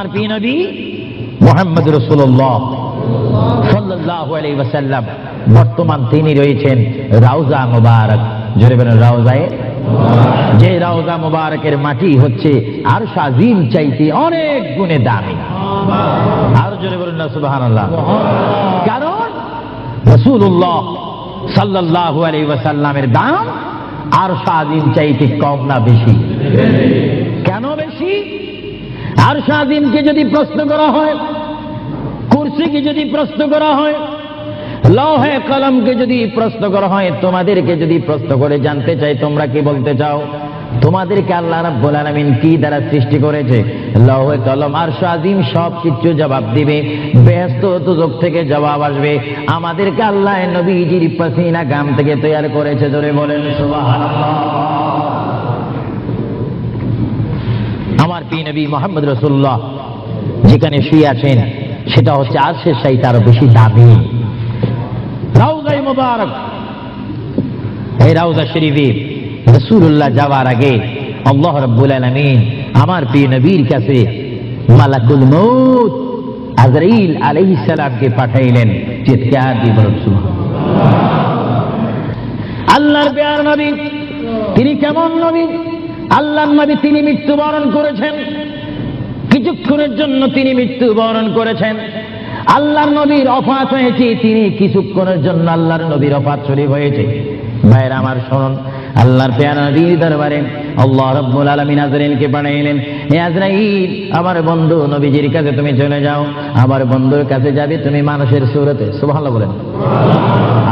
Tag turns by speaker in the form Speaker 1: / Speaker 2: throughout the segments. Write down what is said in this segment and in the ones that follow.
Speaker 1: আমার প্রিয় নবী মোহাম্মদ রসুল্লাহ ওয়াসাল্লাম। বর্তমান তিনি রয়েছেন রাউজা মুবারক। জোরে বলেন রাউজায়ে যে রাউজা মুবারকের মাটি হচ্ছে আর সাজিম চাইতে অনেক গুণে দামি। আর জোরে বলেন না সুবহানাল্লাহ। কারণ রাসূলুল্লাহ সাল্লাল্লাহু আলাইহি ওয়াসাল্লামের দাম আর সাজিম চাইতে কম না বেশি। কেন বেশি? আর যদি প্রশ্ন করা হয়, কুরসিকে যদি প্রশ্ন করা হয়, লৌহে কলমকে যদি প্রশ্ন করা হয়, তোমাদেরকে যদি প্রশ্ন করে জানতে চাই, তোমরা কি বলতে চাও? তোমাদেরকে আল্লাহ রাব্বুল আলামিন কি দ্বারা সৃষ্টি করেছে? লৌহে কলম আর সাজিম সব কিছু জবাব দিবে, ব্যস্ত দুজক থেকে জবাব আসবে। আমাদেরকে আল্লাহ নবীজির পাসিনা গাম থেকে তৈরি করেছে ধরে বলেন, সুবহানাল্লাহ। আমার প্রিয় নবী মোহাম্মদ রসুল্লাহ যেখানে শুয়ে আছেন, সেটা হচ্ছে আর সে সাইতে আরও বেশি দামি এই শরীফে রসুল্লাহ যাওয়ার আগে আল্লাহ রব্বুল আলমিন আমার প্রিয় নবীর কাছে মালাকুল মৌত আজরাইল আলাইহিস সালামকে পাঠাইলেন, চিৎকার আল্লাহর পেয়ার নবী, তিনি কেমন নবী? আল্লাহর নবী তিনি মৃত্যুবরণ করেছেন। কিছুক্ষণের জন্য তিনি মৃত্যুবরণ করেছেন। আল্লাহর নবীর অফাত হয়েছে, তিনি কিছুক্ষণের জন্য আল্লাহর নবীর অফাত শরীফ হয়েছে। ভাইয়ের আমার শুনুন, আল্লাহর পেয়ারা নবীর দরবারে আল্লাহ রব্বুল আলামিন আজরাইলকে পাঠাইলেন হে আজরাইল, আমার বন্ধু নবীজির কাছে তুমি চলে যাও, আমার বন্ধুর কাছে যাবে তুমি মানুষের সুরতে। সুবহানাল্লাহ বলেন।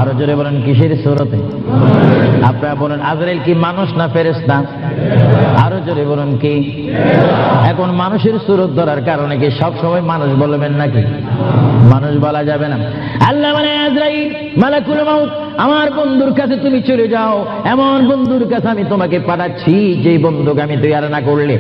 Speaker 1: আরও জোরে বলেন, কিসের সুরতে? আপনারা বলেন, আজরাইল কি মানুষ না ফেরেশতা? আরও জোরে বলুন কি? এখন মানুষের সুরত ধরার কারণে কি সব সময় মানুষ বলবেন নাকি? মানুষ বলা যাবে না। আল্লাহ মানে আজরাইল, মালাকুল মাউত, আমার বন্ধুর কাছে তুমি চলে যাও। এমন বন্ধুর কাছে আমি তোমাকে পাঠাচ্ছি যে বন্ধুকে আমি তৈরি না করলে।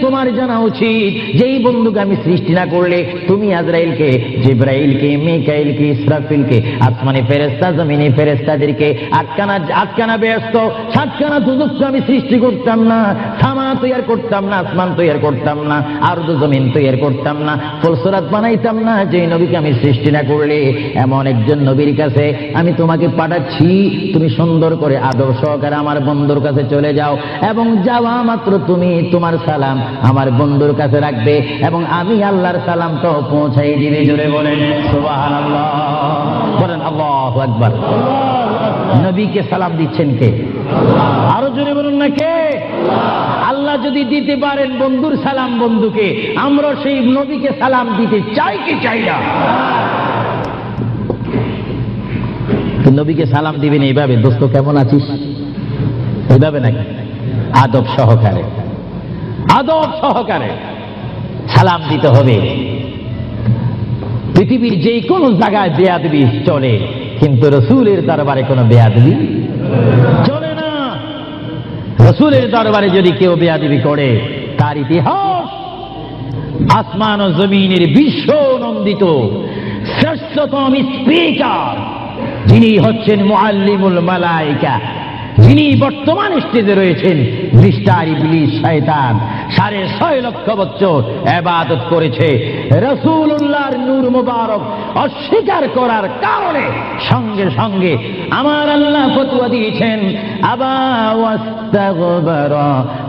Speaker 1: তোমার জানা উচিত, যেই বন্ধুকে আমি সৃষ্টি না করলে, তুমি আজরাইলকে, জিব্রাইলকে মিকাইলকে ইসরাফিলকে আসমানি ফেরেস্তা জমিনি ফেরেস্তাদেরকে আটকানা আটকানা ব্যস্ত, সাতখানা দুদুক্ষ আমি সৃষ্টি করতাম না। সামা তৈরি করতাম না, আসমান তৈরি করতাম না আর দু জমিন তৈরি করতাম না ফলসরাত বানাইতাম না, যে নবীকে আমি সৃষ্টি না করলে। এমন একজন নবীর কাছে আমি তোমাকে পাঠাচ্ছি, তুমি সুন্দর করে আদর সহকারে আমার বন্ধুর কাছে চলে যাও, এবং যাওয়া মাত্র তুমি তোমার সালাম আমার বন্ধুর কাছে রাখবে, এবং আমি আল্লাহর সালামটাও পৌঁছাই দিবে, জোরে বলেন। নবীকে সালাম দিচ্ছেন কে? আরও জোরে বলুন না কে? আল্লাহ যদি দিতে পারেন বন্ধুর সালাম বন্ধুকে, আমরা সেই নবীকে সালাম দিতে চাই কি চাই না? নবীকে সালাম দিবেন এইভাবে? দোস্ত, কেমন আছিস? এইভাবে নাকি? আদব সহকারে। আদব সহকারে সালাম দিতে হবে। পৃথিবীর যে কোনো জায়গায় বেয়াদবি চলে, কিন্তু রসুলের দরবারে কোনো বেয়াদবি চলে না। রসুলের দরবারে যদি কেউ বেয়াদবি করে, তার ইতিহাস আসমান ও জমিনের বিশ্ব নন্দিত শ্রেষ্ঠতম স্পিকার, যিনি হচ্ছেন মুআল্লিমুল মালাইকা। যিনি বর্তমান স্টেজে রয়েছেন, মিস্টার ইবলিস শয়তান, সাড়ে ছয় লক্ষ বছর এবাদত করেছে। রসুল্লাহর নূর মুবারক অস্বীকার করার কারণে সঙ্গে সঙ্গে আমার আল্লাহ ফতুয়া দিয়েছেন, আবা ওয়াস্তাগবার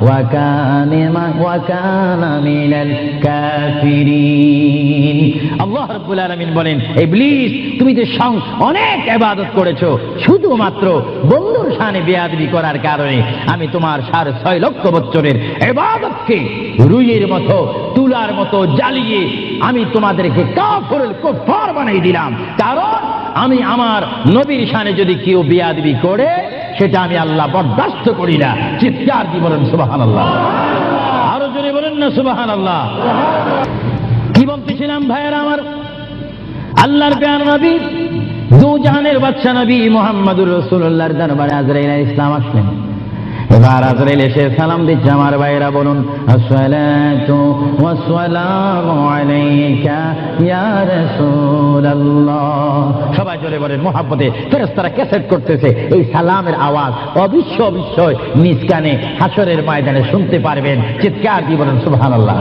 Speaker 1: ওয়া কানা ওয়া কানা মিনাল কাফিরিন। আল্লাহ রাব্বুল আলামিন বলেন, ইবলিস, তুমি যে অনেক ইবাদত করেছ, শুধুমাত্র বন্ধুর শানে বেয়াদবি করার কারণে আমি তোমার সাড়ে ছয় লক্ষ বছরের ইবাদতকে রুইয়ের মতো, তুলার মতো জ্বালিয়ে আমি তোমাদেরকে কাফরুল কুফার বানিয়ে দিলাম। কারণ আমি আমার নবীর শানে যদি কেউ বেয়াদবি করে, সেটা আমি আল্লাহ বরদাস্ত করি না। চিৎকার দিয়ে বলেন, সুবহানাল্লাহ। আরও জোরে বলেন না, সুবহানাল্লাহ। কি বলতেছিলাম ভাইয়েরা আমার? আল্লাহর পেয়ার নবী বাচ্চা নবী মোহাম্মদুর রসুল্লাহর দরবারে আজরাইল ইসলাম আসলেন। এবার আজরাইল এসে সালাম দিচ্ছে, আমার ভাইরা বলুন, আসসালাতু ওয়াসসালামু আলাইকা ইয়া রাসূলুল্লাহ। সবাই জোরে বলেন, মোহাব্বতে, ফেরেশতারা ক্যাসেট করতেছে, এই সালামের আওয়াজ অবিশ্ব অবিশ্বয় নিজ কানে হাসরের ময়দানে শুনতে পারবেন, চিৎকার দিয়ে বলেন, সুবহানাল্লাহ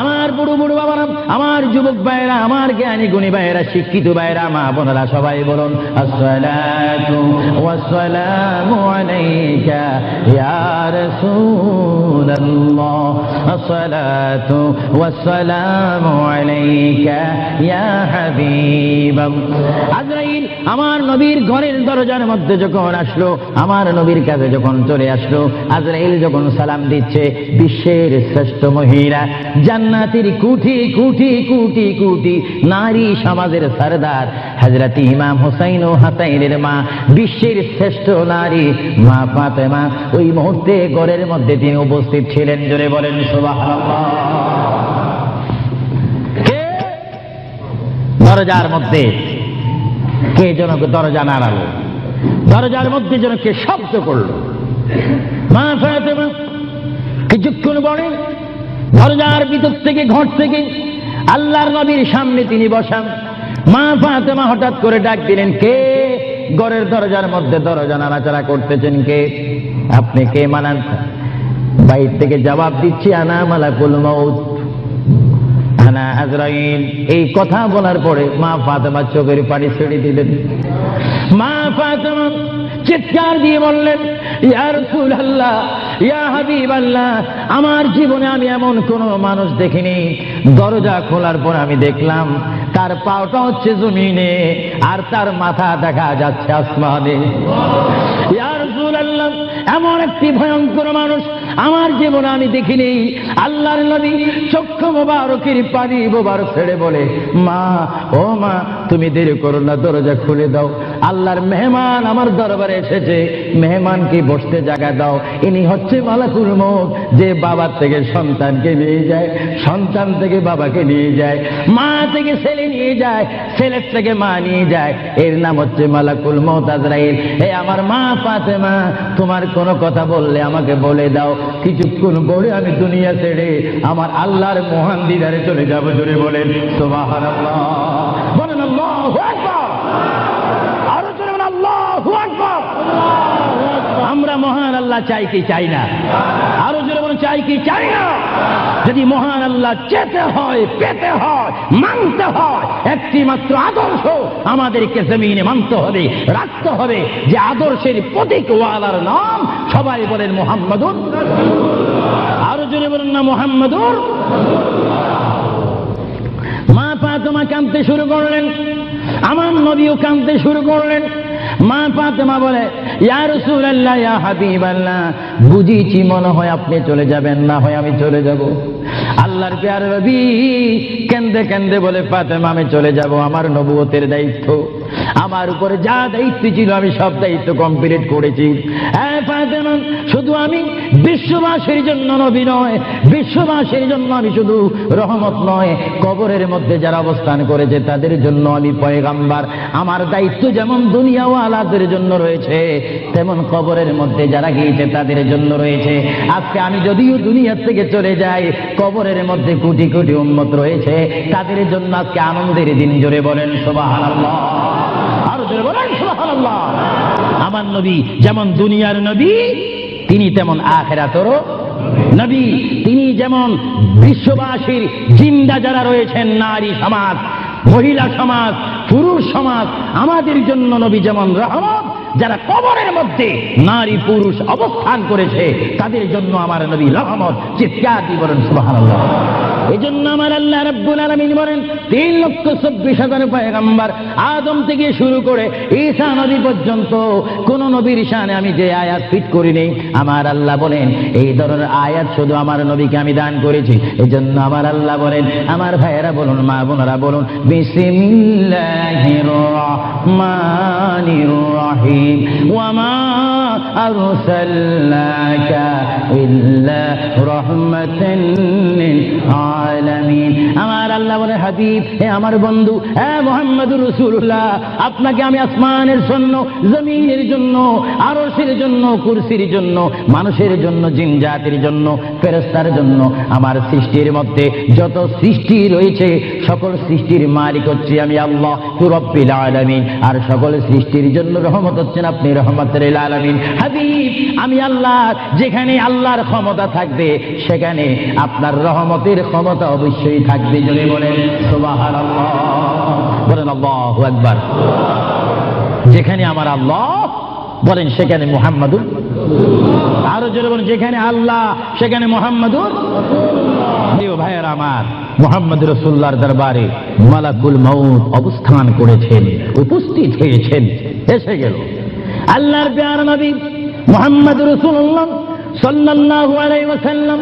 Speaker 1: আমার বুড়ো বুড়ো বাবারা আমার যুবক ভাইরা আমার জ্ঞানী, গুণী ভাইরা শিক্ষিত ভাইরা মা বোনেরা, সবাই বলুন, আসসালাতু ওয়াসসালামু আলাইকা ইয়া রাসূলুল্লাহ। আসসালাতু ওয়াসসালামু আলাইকা ইয়া হাবিবাল্লাহ আজরাইল, আমার নবীর ঘরের দরজার মধ্যে যখন আসলো, আমার নবীর কাছে যখন চলে আসলো, আজরাইল যখন সালাম দিচ্ছে, বিশ্বের শ্রেষ্ঠ মহিলা, জান্নাতের কুঠি কুঠি কুটি কুটি নারী সমাজের সরদার হজরত ইমাম হুসাইন ও হাসাইনের মা, বিশ্বের শ্রেষ্ঠ নারী মা ফাতেমা, ওই মুহূর্তে ঘরের মধ্যে তিনি উপস্থিত ছিলেন, জোরে বলেন কে? দরজার মধ্যে। কে যেন দরজা নাড়ালো। দরজার মধ্যে যেন কে শব্দ করল। কিছুক্ষণ পরে দরজার ভিতর থেকে ঘর থেকে আল্লাহর নবীর সামনে তিনি বসান। মা ফাতেমা হঠাৎ করে ডাক দিলেন, কে? ঘরের দরজার মধ্যে দরজা নাড়াচাড়া করতেছেন কে? আপনি কে মানান? বাইর থেকে জবাব দিচ্ছি, আনা মালাকুল মউত। আনা আজরাইল। এই কথা বলার পরে মা ফাতেমা চোখের পানি ছেড়ে দিলেন। মা ফাতেমা চিৎকার দিয়ে বললেন, ইয়া রাসূলুল্লাহ, ইয়া হাবিবাল্লাহ, আমার জীবনে আমি এমন কোন মানুষ দেখিনি। দরজা খোলার পর আমি দেখলাম, তার পাওটা হচ্ছে জমিনে, আর তার মাথা দেখা যাচ্ছে আসমানে। ইয়া রাসূলুল্লাহ, এমন একটি ভয়ঙ্কর মানুষ আমার জীবনে আমি দেখিনি। আল্লাহর নবী চক্ষু মোবারকের পানি মোবারক ছেড়ে বলে, মা, ও মা, তুমি দেরি করো না, দরজা খুলে দাও। আল্লাহর মেহমান আমার দরবারে এসেছে। মেহমানকে বসতে জায়গা দাও। ইনি হচ্ছে মালাকুল মত যে বাবার থেকে সন্তানকে নিয়ে যায়, সন্তান থেকে বাবাকে নিয়ে যায়, মা থেকে ছেলে নিয়ে যায়, ছেলের থেকে মা নিয়ে যায়। এর নাম হচ্ছে মালাকুল মত আজরাইল। এই আমার মা পাতে মা তোমার কোনো কথা বললে আমাকে বলে দাও। কিছুক্ষণ পরে আমি দুনিয়া ছেড়ে আমার আল্লাহর মহান দিদারে চলে যাব। জোরে বলেন আল্লাহু আমরা মহান আল্লাহ চাই কি চাই না? আরও জোরে বলেন, চাই কি চাই না? যদি মহান আল্লাহ চেতে হয়, পেতে হয়, মানতে হয় একটি মাত্র আদর্শ আমাদেরকে জমিনে মানতে হবে, রাখতে হবে যে আদর্শের প্রতীক ওয়ালার নাম সবাই বলেন মোহাম্মদুর আরও জোরে বলেন না মোহাম্মদুর মা ফাতেমা কাঁদতে শুরু করলেন, আমার নবীও কাঁদতে শুরু করলেন। মা ফাতেমা বলে, ইয়া বুঝিছি মনে হয় আপনি চলে যাবেন, না হয় আমি চলে যাব। আল্লাহর প্যার নবী কেন্দে কেন্দে বলে, ফাতেমা, আমি চলে যাব, আমার নবুয়তের দায়িত্ব। আমার উপরে যা দায়িত্ব ছিল আমি সব দায়িত্ব কমপ্লিট করেছি। হ্যাঁ শুধু আমি বিশ্ববাসীর জন্য নবী নয়, বিশ্ববাসীর জন্য আমি শুধু রহমত নয়, কবরের মধ্যে যারা অবস্থান করেছে তাদের জন্য আমি পয়গাম্বার। আমার দায়িত্ব যেমন দুনিয়াওয়ালাদের জন্য রয়েছে, তেমন কবরের মধ্যে যারা গিয়েছে তাদের জন্য রয়েছে। আজকে আমি যদিও দুনিয়ার থেকে চলে যাই, কবরের মধ্যে কোটি কোটি উন্মত রয়েছে, তাদের জন্য আজকে আনন্দের দিন জোরে বলেন, সুবহানাল্লাহ। জোরে বলেন আমার নবী যেমন দুনিয়ার নবী, তিনি তেমন আখেরাতরও নবী। তিনি যেমন বিশ্ববাসীর জিন্দা যারা রয়েছেন, নারী সমাজ, মহিলা সমাজ, পুরুষ সমাজ, আমাদের জন্য নবী যেমন রহমত, যারা কবরের মধ্যে নারী পুরুষ অবস্থান করেছে, তাদের জন্য আমার নবী রহমত। চিৎকার বলেন, সুবহানাল্লাহ। এই জন্য আমার আল্লাহ রাব্বুল আলামিন বলেন, তিন লক্ষ চব্বিশ হাজার আদম থেকে শুরু করে ঈসা নবী পর্যন্ত কোন নবীর শানে আমি যে আয়াত ফিট করি নেই আমার আল্লাহ বলেন, এই ধরনের আয়াত শুধু আমার নবীকে আমি দান করেছি। এই জন্য আমার আল্লাহ বলেন, আমার ভাইয়েরা বলুন, মা বোনেরা বলুন, বিসমিল্লাহির রহমানির রহিম, ওয়া মা ইল্লা রাহমাতান লিল আলামিন আমার আল্লাহ বলে, হাবিব হে আমার বন্ধু হে মোহাম্মদুর রাসূলুল্লাহ, আপনাকে আমি আসমানের জন্য, জমিনের জন্য, আরশের জন্য, কুরসির জন্য, মানুষের জন্য, জিন জাতির জন্য, ফেরেশতার জন্য, আমার সৃষ্টির মধ্যে যত সৃষ্টি রয়েছে, সকল সৃষ্টির মালিক হচ্ছে আমি আল্লাহ রব্বিল আলামিন। আর সকল সৃষ্টির জন্য রহমত হচ্ছেন আপনি রহমতের আলামিন। হাবিব, আমি আল্লাহ, যেখানে আল্লাহর ক্ষমতা থাকবে, সেখানে আপনার রহমতের ক্ষমতা অবশ্যই থাকবে যদি বলেন বলেন, আল্লাহু আকবার। যেখানে আমার আল্লাহ, বলেন, সেখানে মুহাম্মাদুর। আরও জোরে বলেন, যেখানে আল্লাহ, সেখানে মোহাম্মদুর। ভাইয়ের আমার, মোহাম্মদ রসুল্লাহর দরবারে মালাকুল মৌত অবস্থান করেছেন, উপস্থিত হয়েছেন, এসে গেল। আল্লাহর প্যার নবী মোহাম্মদ রসুল্লাহ সাল্লাল্লাহু আলাইহি ওয়াসাল্লাম,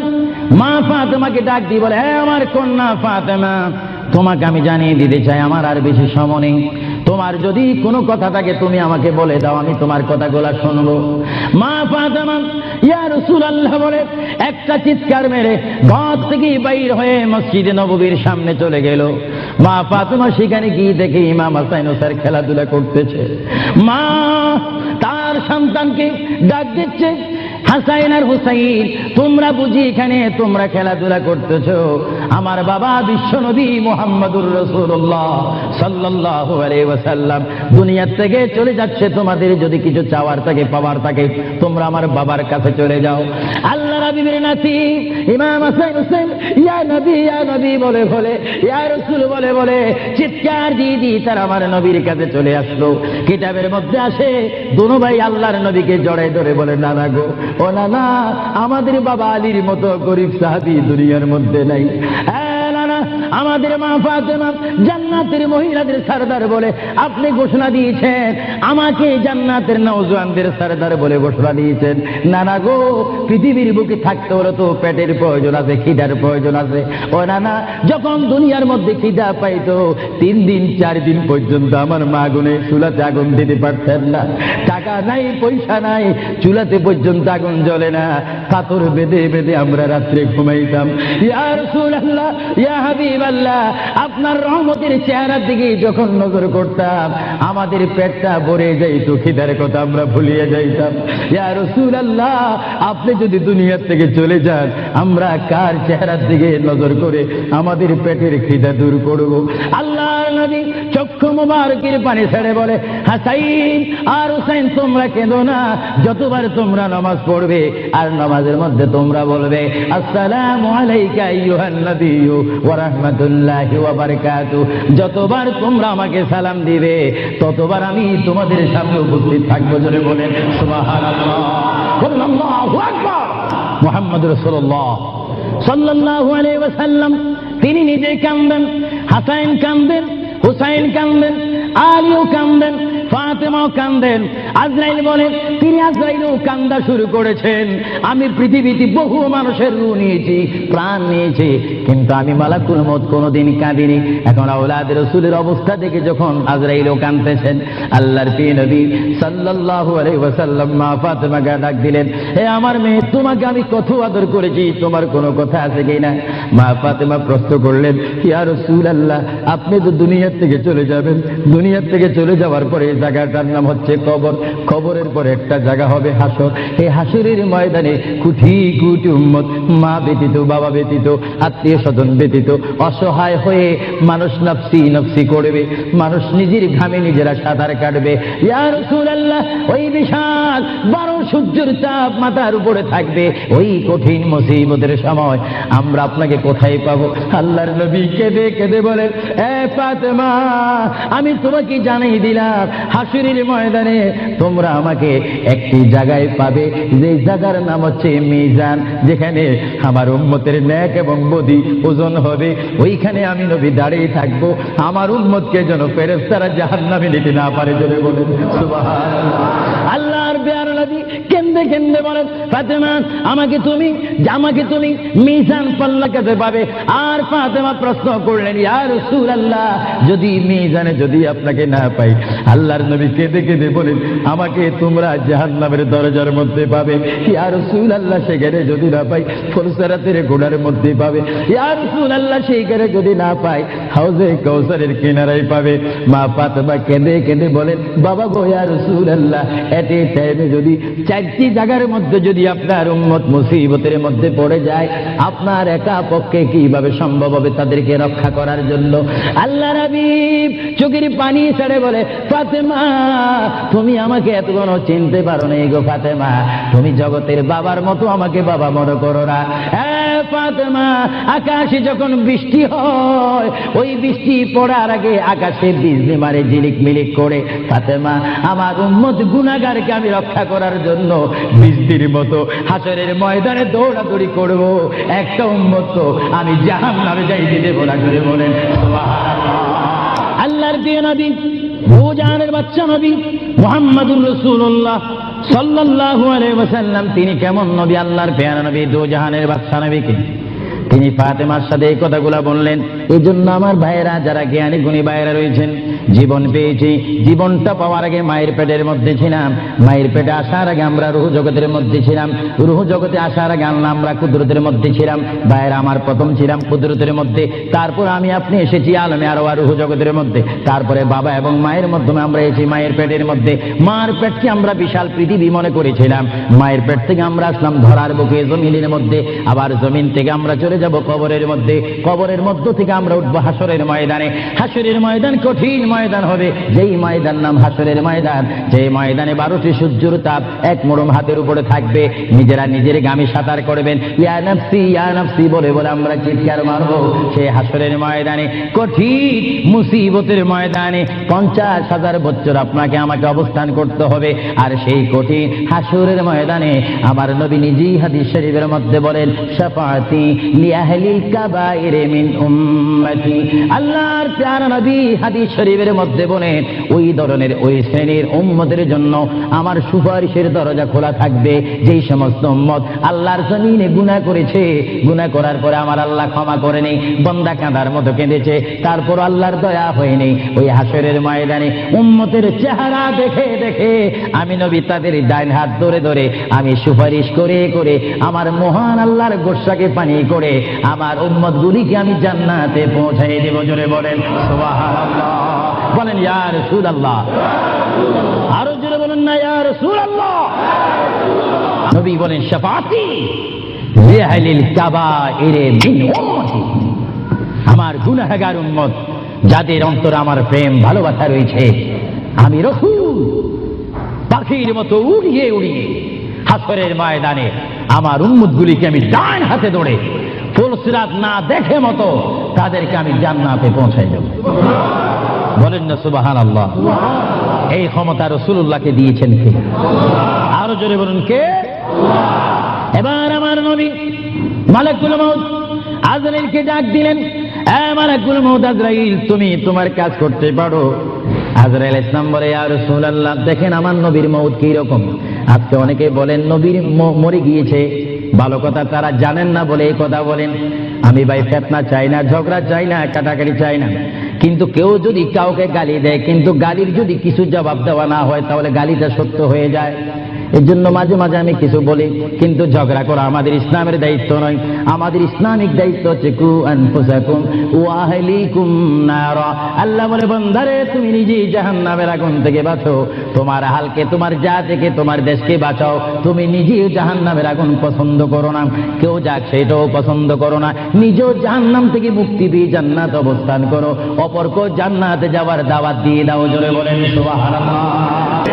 Speaker 1: মা ফাতেমাকে ডাক দিয়ে বলে, হে আমার কন্যা ফাতেমা, তোমাকে আমি জানিয়ে দিতে চাই, আমার আর বেশি সময় নেই। তোমার যদি কোনো কথা থাকে, তুমি আমাকে বলে দাও, আমি তোমার কথাগুলো শুনব। মা ফাতেমা, ইয়া রাসূলুল্লাহ বলে, একটা চিৎকার মেরে ঘর থেকে বাইর হয়ে মসজিদে নববীর সামনে চলে গেল। মা ফাতেমা সেখানে গিয়ে দেখে ইমাম হাসাইন স্যার খেলাধুলা করতেছে। মা তার সন্তানকে ডাক দিচ্ছে হাসাইন আর হুসাইন, তোমরা বুঝি এখানে, তোমরা খেলাধুলা করতেছ। আমার বাবা বিশ্বনবী মোহাম্মদুর রসুল্লাহ সাল্লাল্লাহু আলাইহি ওয়াসাল্লাম। দুনিয়ার থেকে চলে যাচ্ছে, তোমাদের যদি কিছু চাওয়ার থাকে, পাওয়ার থাকে, তোমরা আমার বাবার কাছে চলে যাও। আল্লাহ রাবিবের নাতি, ইমাম হুসাইন ইয়া নবী ইয়া নবী, বলে বলে, ইয়া রাসূল, বলে বলে, চিৎকার আমার নবীর কাছে চলে আসলো। কিতাবের মধ্যে আসে, দুনো ভাই আল্লাহর নবীকে জড়াই ধরে বলে নানা গো ও নানা আমাদের বাবা আলীর মতো গরিব সাহাবি দুনিয়ার মধ্যে নাই। হ্যাঁ, আমাদের মা ফাতেমা জান্নাতের মহিলাদের সরদার বলে আপনি ঘোষণা দিয়েছেন। আমাকে জান্নাতের নওজোয়ানদের সরদার বলে ঘোষণা দিয়েছেন। নানা গো, পৃথিবীর বুকে থাকতে হলে তো পেটের প্রয়োজন আছে, খিদার প্রয়োজন আছে। ও নানা যখন দুনিয়ার মধ্যে খিদা পাইতো, তিন দিন, চার দিন পর্যন্ত আমার মা গুনে চুলাতে আগুন দিতে পারতেন না। টাকা নাই, পয়সা নাই, চুলাতে পর্যন্ত আগুন জ্বলে না। কাতর বেঁধে বেঁধে আমরা রাত্রে ঘুমাইতাম। ইয়া রাসূলুল্লাহ, ইয়া হাবিবাল্লাহ আপনার রহমতের চেহারার দিকে যখন নজর করতাম, আমাদের পেটটা ভরে যাইতো, খিদার কথা আমরা ভুলিয়ে যাইতাম। ইয়া রাসূলুল্লাহ, আপনি যদি দুনিয়ার থেকে চলে যান, আমরা কার চেহারার দিকে নজর করে আমাদের পেটের খিদা দূর করব? আল্লাহ নবী চক্ষু মুবারকের পানি ছেড়ে বলে, হাসাইন, আর হুসাইন, তোমরা কেঁদো না। যতবার তোমরা নামাজ পড়বে, আর নামাজের মধ্যে তোমরা বলবে, আসসালামু আলাইকা, আইয়ুহান নবিয়্যু, ওয়া যতবার তোমরা আমাকে সালাম দিবে, ততবার আমি তোমাদের সামনে উপস্থিত থাকব, জোরে বলেন, সুবহানাল্লাহ। বলুন, আল্লাহু মুহাম্মদ তিনি নিজে কান্দেন হাসাইন কান্দেন হুসাইন কান্দেন, আলীও কান্দেন, ফাতেমাও কান্দেন। আজরাইল বলেন, তিনি আজরাইলও কান্দা শুরু করেছেন। আমি পৃথিবীতে বহু মানুষের রু নিয়েছি, প্রাণ নিয়েছি, কিন্তু আমি মালাকুল মত কোনোদিন কাঁদিনি। এখন আওলাদ রসুলের অবস্থা দেখে যখন আজরাইলও কাঁদতেছেন, আল্লাহর প্রিয় নবী সাল্লাল্লাহু আলাইহি ওয়াসাল্লাম মা ফাতেমাকে ডাক দিলেন হে আমার মেয়ে, তোমাকে আমি কত আদর করেছি, তোমার কোনো কথা আছে কিনা মা ফাতেমা প্রশ্ন করলেন, ইয়া রাসূলুল্লাহ, আপনি তো দুনিয়ার থেকে চলে যাবেন। দুনিয়ার থেকে চলে যাওয়ার পরে এই জায়গাটার নাম হচ্ছে কবর। কবরের পরে একটা জায়গা হবে হাসর। এই হাসরের ময়দানে কুঠি কুটি উম্মত, মা ব্যতীত, বাবা ব্যতীত, আত্মীয় স্বজন ব্যতীত, অসহায় হয়ে মানুষ নফসি নফসি করবে। মানুষ নিজের ঘামে নিজেরা সাঁতার কাটবে। ইয়া রাসূলুল্লাহ, ওই বিশাল বারো সূর্যের তাপ মাথার উপরে থাকবে। ওই কঠিন মুসিবতের সময় আমরা আপনাকে কোথায় পাবো? আল্লাহর নবী কেঁদে কেঁদে বলেন, এ ফাতেমা আমি তোমাকে জানাই দিলাম, হাসুরির ময়দানে তোমরা আমাকে একটি জায়গায় পাবে। যে জায়গার নাম হচ্ছে মিজান, যেখানে আমার উম্মতের ন্যাক এবং বদি ওজন হবে। ওইখানে আমি নবী দাঁড়িয়ে থাকব। আমার উম্মতকে যেন ফেরেস্তারা জাহান্নামে নিতে না পারে, জোরে বলেন, সুবহানাল্লাহ। কেন্দে কেন্দে বলেন, ফাতেমা, আমাকে তুমি আমাকে তুমি মিজান পাল্লাকাতে পাবে আর ফাতেমা প্রশ্ন করলেন, ইয়া রাসূলুল্লাহ, যদি মিজানে যদি আপনাকে না পাই, আল্লাহর নবী কেঁদে কেঁদে বলেন, আমাকে তোমরা জাহান্নামের দরজার মধ্যে পাবে। ইয়া রাসূলুল্লাহ, সেখানে যদি না পাই ফুলসারাতের গোড়ার মধ্যে পাবে। ইয়া রাসূলুল্লাহ সেইখানে যদি না পাই, হাউজে কৌসারের কিনারায় পাবে। মা ফাতেমা কেঁদে কেঁদে বলেন, বাবা গো, ইয়া রাসূলুল্লাহ এট এ টাইমে যদি চারটি জায়গার মধ্যে যদি আপনার উম্মত মুসিবতের মধ্যে পড়ে যায়, আপনার একা পক্ষে কীভাবে সম্ভব হবে তাদেরকে রক্ষা করার জন্য? আল্লাহ রাবিব চোখের পানি ছেড়ে বলে, ফাতেমা, তুমি আমাকে এত কোনো চিনতে পারো না গো ফাতেমা। তুমি জগতের বাবার মতো আমাকে বাবা মনে করো না। ফাতেমা, আকাশে যখন বৃষ্টি হয়, ওই বৃষ্টি পড়ার আগে আকাশে বিজলি মারে ঝিলিক মিলিক করে, ফাতেমা, আমার উম্মত গুনাগারকে আমি রক্ষা করার জন্য বৃষ্টির মতো হাসরের ময়দানে দৌড়াদৌড়ি করব। একটা উম্মত তো আমি জাহান নামে যাই দিতে বলা করে বলেন আল্লাহর দিয়ে নবী ভূজানের বাচ্চা নবী, মোহাম্মদুর রসুল্লাহ সাল্লাল্লাহু আলাইহি ওয়াসাল্লাম, তিনি কেমন নবী? আল্লাহর পেয়ারা নবী, দু জাহানের বাচ্চা নবীকে। তিনি ফাতেমার সাথে এই কথাগুলো বললেন। এই জন্য আমার ভাইয়েরা, যারা জ্ঞানী গুণী ভাইয়েরা রয়েছেন জীবন পেয়েছি। জীবনটা পাওয়ার আগে মায়ের পেটের মধ্যে ছিলাম। মায়ের পেটে আসার আগে আমরা রুহ জগতের মধ্যে ছিলাম। রুহ জগতে আসার আগে আল্লাহ আমরা কুদরতের মধ্যে ছিলাম। ভাইয়েরা আমার প্রথম ছিলাম কুদরতের মধ্যে। তারপর আমি আপনি এসেছি আলমে আরও আর রুহ জগতের মধ্যে। তারপরে বাবা এবং মায়ের মাধ্যমে আমরা এসেছি মায়ের পেটের মধ্যে। মার পেটকে আমরা বিশাল পৃথিবী মনে করেছিলাম। মায়ের পেট থেকে আমরা আসলাম ধরার বুকে জমিনের মধ্যে। আবার জমিন থেকে আমরা চলে যাব কবরের মধ্যে। কবরের মধ্য থেকে আমরা উঠবো হাসরের ময়দানে। হাসরের ময়দান কঠিন ময়দান হবে, যেই ময়দান নাম হাসরের ময়দান, যেই ময়দানে বারোটি সূর্যের তাপ এক মোড়ম হাতের উপরে থাকবে, নিজেরা নিজের গামী সাঁতার করবেন। ইয়া নাফসি ইয়া নাফসি বলে বলে আমরা চিৎকার মারবো সেই হাসরের ময়দানে, কঠিন মুসিবতের ময়দানে পঞ্চাশ হাজার বছর আপনাকে আমাকে অবস্থান করতে হবে, আর সেই কঠিন হাসরের ময়দানে আমার নবী নিজেই হাদিস শরীফের মধ্যে বলেন, শাফাতি লিয়াহলিল কাবাইরে মিন উম্মতি। আল্লাহর প্যারা নবী হাদিস শরীফের মধ্যে বলেন ওই ধরনের ওই শ্রেণির উম্মতের জন্য আমার সুপারিশের দরজা খোলা থাকবে। যেই সমস্ত উম্মত আল্লাহর জমিনে গুনাহ করেছে, গুনাহ করার পরে আমার আল্লাহ ক্ষমা করেনি, বন্দা কাঁদার মতো কেঁদেছে, তারপর আল্লাহর দয়া হয়নি। ওই হাসরের ময়দানে উম্মতের চেহারা দেখে দেখে আমি নবী তাদের ডাইন হাত ধরে ধরে আমি সুপারিশ করে করে আমার মহান আল্লাহর গোসাকে পানি করে আমার উম্মত গুলিকে আমি জান্নাতে পৌঁছাই দেব। জোরে বলেন, সুবহানাল্লাহ। বলেন, ইয়া রাসূলুল্লাহ। আরও জোরে বলেন না, ইয়া রাসূলুল্লাহ। নবী বলেন শাফাতি লিআহলিল কাবাইরে মিন উম্মতি। আমার গুনাহগার উম্মত, যাদের অন্তরে আমার প্রেম, ভালোবাসা রয়েছে, আমি রসুল, পাখির মতো উড়িয়ে উড়িয়ে হাসরের ময়দানে আমার উম্মতগুলিকে আমি ডান হাতে ধরে ফুলসিরাত না দেখে মতো তাদেরকে আমি জান্নাতে পৌঁছাই দেব। বলেন না সুবাহান আল্লাহ এই ক্ষমতা রসুল্লাহকে দিয়েছেন কে? আরও জোরে বলুন কে? এবার আমার নবী মালাকুল মউত আজরাইলকে ডাক দিলেন মালাকুল মউত আজরাইল, তুমি তোমার কাজ করতে পারো। আজরাইল ইসলাম বলে আর রাসূলুল্লাহ, দেখেন আমার নবীর মউত কি রকম আজকে অনেকে বলেন, নবীর মরে গিয়েছে। ভালো কথা, তারা জানেন না বলে এই কথা বলেন। আমি ভাই ফেতনা চাই না, ঝগড়া চাই না, কাটাকাটি চাই না। কিন্তু কেউ যদি কাউকে গালি দেয়, কিন্তু গালির যদি কিছু জবাব দেওয়া না হয়, তাহলে গালিটা সত্য হয়ে যায়। এর জন্য মাঝে মাঝে আমি কিছু বলি, কিন্তু ঝগড়া করা আমাদের ইসলামের দায়িত্ব নয়। আমাদের ইসলামিক দায়িত্ব হচ্ছে কু আনফুসাকুম ওয়া আহলিকুম নারা। আল্লাহ বলে, বন্দারে, তুমি নিজেই জাহান্নামের আগুন থেকে বাঁচো। তোমার হালকে, তোমার জাতিকে, তোমার দেশকে বাঁচাও। তুমি নিজেই জাহান্নামের আগুন পছন্দ করো না। কেউ যাক সেটাও পছন্দ করো না। নিজেও জাহান্নাম থেকে মুক্তি দিয়ে জান্নাত অবস্থান করো। অপরকেও জান্নাতে যাওয়ার দাওয়াত দিয়ে দাও, জোরে বলেন, সুবহানাল্লাহ।